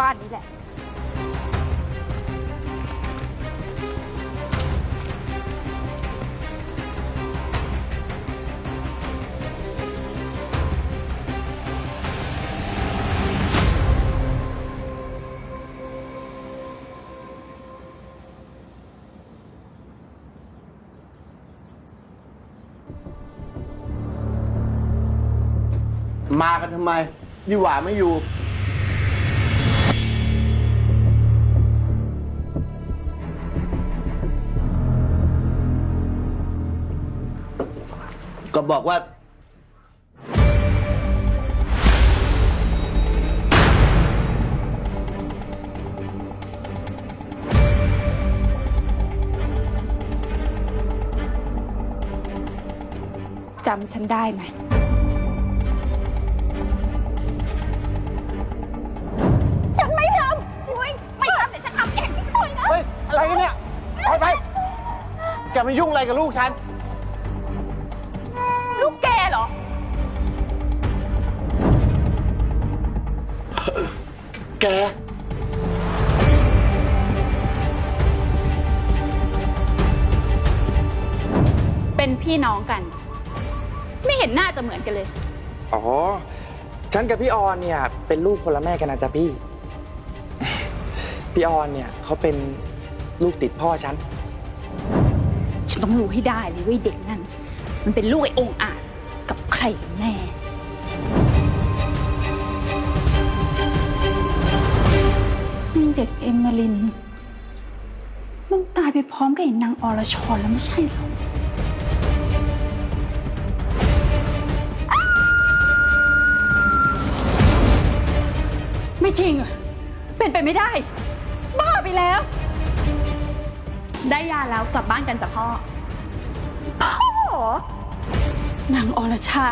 บ้านนี้แหละ มากันทำไมดีหว่าไม่อยู่ ก็บอกว่า จำฉันได้ไหม ฉันไม่ทำอุ้ยไม่ทำแต่ฉันทำเองที่คอยนะ เฮ้ย อะไรกันเนี่ย ไปไปแกมายุ่งอะไรกับลูกฉัน แก เป็นพี่น้องกัน ไม่เห็นหน้าจะเหมือนกันเลย อ๋อ ฉันกับพี่ออนเนี่ย เป็นลูกคนละแม่กันนะจ๊ะพี่ พี่ออนเนี่ยเขาเป็นลูกติดพ่อฉัน ฉันต้องรู้ให้ได้เลยว่าไอ้เด็กนั่น มันเป็นลูกไอ้องค์อาจกับใครกันแน่ ลินมันตายไปพร้อมกับไอ้นางอรชรแล้วไม่ใช่เหรอ ไม่จริงอะเป็นไปไม่ได้ บ้าไปแล้ว ได้ยาแล้วกลับบ้านกันจ้ะพ่อพ่อเหรอนางอรชา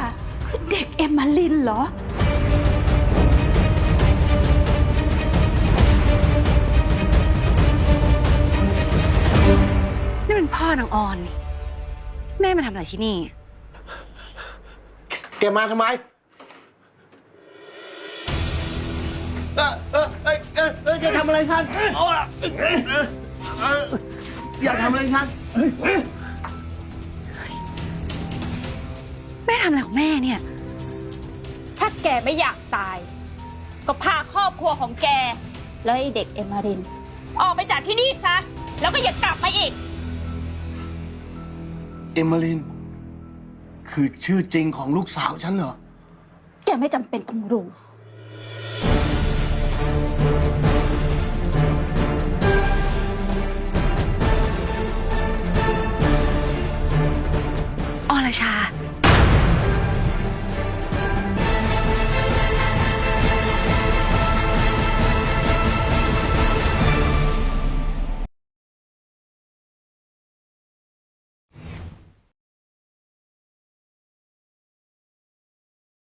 คือเด็กเอมมาลินเหรอ พ่อนางออนนี่แม่มาทำอะไรที่นี่ แกมาทำไมเออเออเออเออเอออย่าทำอะไรฉันเอาล่ะเออเออเอออย่าทำอะไรฉันแม่ทำอะไรของแม่เนี่ย ถ้าแกไม่อยากตาย ก็พาครอบครัวของแก แล้วไอ้เด็กเอมมาริน ออกไปจากที่นี่ซะ แล้วก็อย่ากลับมาอีก เอมิลิน คือชื่อจริงของลูกสาวฉันเหรอ แกไม่จำเป็นต้องรู้